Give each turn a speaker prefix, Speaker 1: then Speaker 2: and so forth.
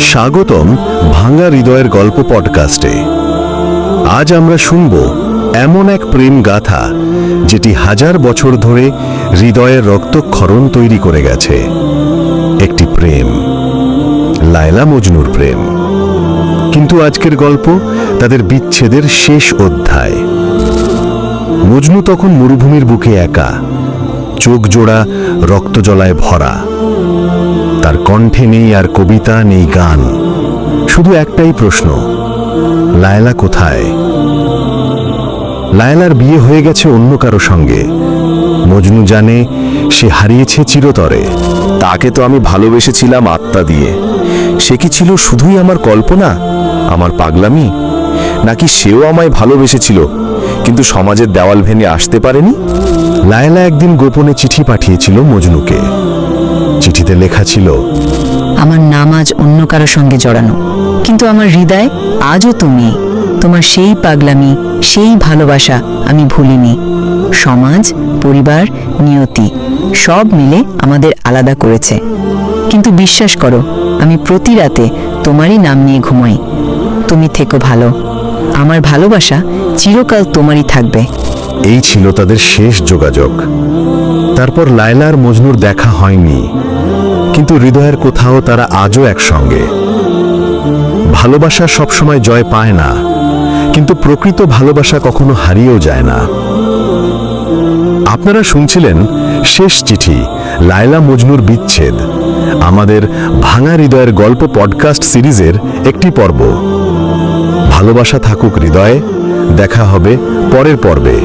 Speaker 1: স্বাগতম ভাঙা হৃদয়ের গল্প পডকাস্টে। আজ আমরা শুনব এমন এক প্রেম গাথা, যেটি হাজার বছর ধরে হৃদয়ের রক্তক্ষরণ তৈরি করে গেছে। একটি প্রেম, লায়লা মজনুর প্রেম। কিন্তু আজকের গল্প তাদের বিচ্ছেদের শেষ অধ্যায়। মজনু তখন মরুভূমির বুকে একা, চোখ জোড়া রক্তজলায় ভরা। তার কণ্ঠে নেই আর কবিতা নেই গান। শুধু একটাই প্রশ্ন, লায়লা কোথায়? লায়লার বিয়ে হয়ে গেছে অন্য কারও সঙ্গে। মজনু জানে সে হারিয়েছে চিরতরে।
Speaker 2: তাকে তো আমি ভালোবেসেছিলাম আত্মা দিয়ে। সে কি ছিল শুধুই আমার কল্পনা, আমার পাগলামি? নাকি সেও আমায় ভালোবেসেছিল, কিন্তু সমাজের দেওয়াল ভেঙে আসতে পারেনি?
Speaker 1: লায়লা একদিন গোপনে চিঠি পাঠিয়েছিল মজনুকে। চিঠিতে লেখা ছিল
Speaker 3: আমার নাম আজ অন্য কারও সঙ্গে জড়ানো কিন্তু আমার হৃদয় আজও তুমি। তোমার সেই পাগলামি সেই ভালোবাসা আমি ভুলিনি। সমাজ পরিবার নিয়তি সব মিলে আমাদের আলাদা করেছে। কিন্তু বিশ্বাস করো আমি প্রতি রাতে তোমারই নাম নিয়ে ঘুমাই। তুমি থেকো ভালো। আমার ভালোবাসা চিরকাল তোমারই থাকবে।
Speaker 1: এই ছিল তাদের শেষ যোগাযোগ। তারপর লায়লা আর মজনুর দেখা হয়নি। কিন্তু হৃদয়ের কোথাও তারা আজও একসঙ্গে। ভালোবাসা সবসময় জয় পায় না, কিন্তু প্রকৃত ভালোবাসা কখনো হারিয়েও যায় না। আপনারা শুনছিলেন শেষ চিঠি, লায়লা মজনুর বিচ্ছেদ, আমাদের ভাঙা হৃদয়ের গল্প পডকাস্ট সিরিজের একটি পর্ব। ভালোবাসা থাকুক হৃদয়ে, দেখা হবে পরের পর্বে।